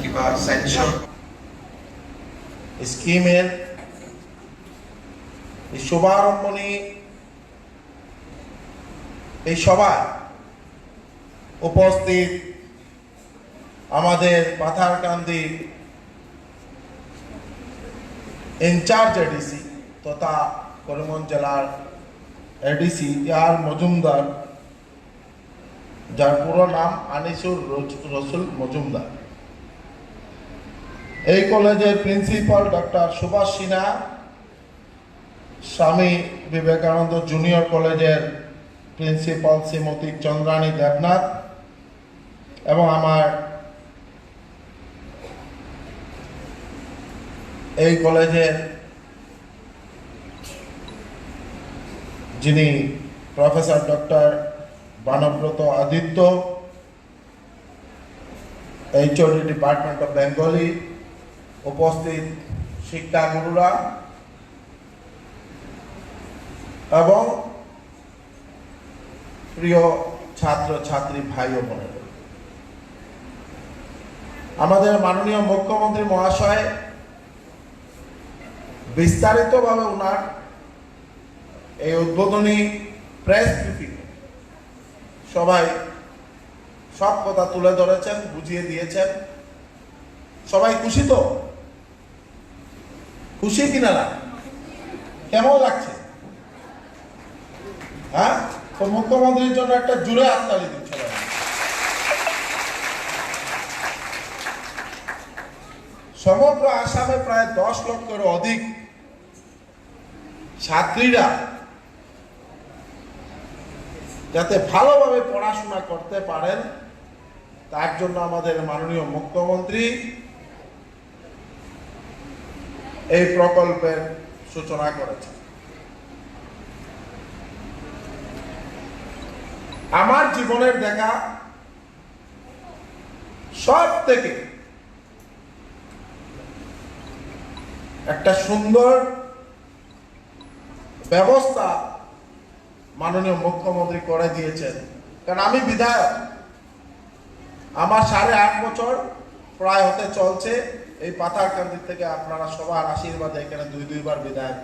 কিবা চেঞ্চৰ স্কিমের এই উপস্থিত আমাদের ইনচার্জ এডিসি তথা করিমগঞ্জ জেলার এডিসি মজুমদার যার পুরো নাম আনিসুর রসুল মজুমদার। এই কলেজের principal doctor Subhash Sinha, Swami Vivekananda junior কলেজের প্রিন্সিপাল শ্রীমতী চন্দ্রাণী দেবনাথ এবং আমার এই কলেজের যিনি professor doctor Banabrata Aditya HOD department of Bengali উপস্থিত শিক্ষাগুরুরা এবং প্রিয় ছাত্র ছাত্রী ভাই ও বোনেরা। আমাদের মাননীয় মুখ্যমন্ত্রী মহাশয় বিস্তারিতভাবে ওনার এই উদ্বোধনী প্রেস ব্রিফিং সবাই সব কথা তুলে ধরেছেন, বুঝিয়ে দিয়েছেন। সবাই খুশি তো? খুশি কিনা না? কেমন লাগছে? হ্যাঁ? তো মুখ্যমন্ত্রীর জন্য একটা জুড়ে হাততালি সবাই সমগ্র আসামে প্রায় দশ লক্ষের অধিক ছাত্রীরা যাতে ভালোভাবে পড়াশোনা করতে পারেন, তার জন্য আমাদের মাননীয় মুখ্যমন্ত্রী এই প্রকল্পের সূচনা করেছে আমার জীবনের দেখা সব থেকে একটা সুন্দর ব্যবস্থা মাননীয় মুখ্যমন্ত্রী করে দিয়েছেন। কারণ আমি বিধায়ক। আমার সাড়ে আট বছর প্রায় হতে চলছে। এই পাথারকান্দি থেকে আপনারা সবার আশীর্বাদে এখানে দুই দুইবার বিধায়ক।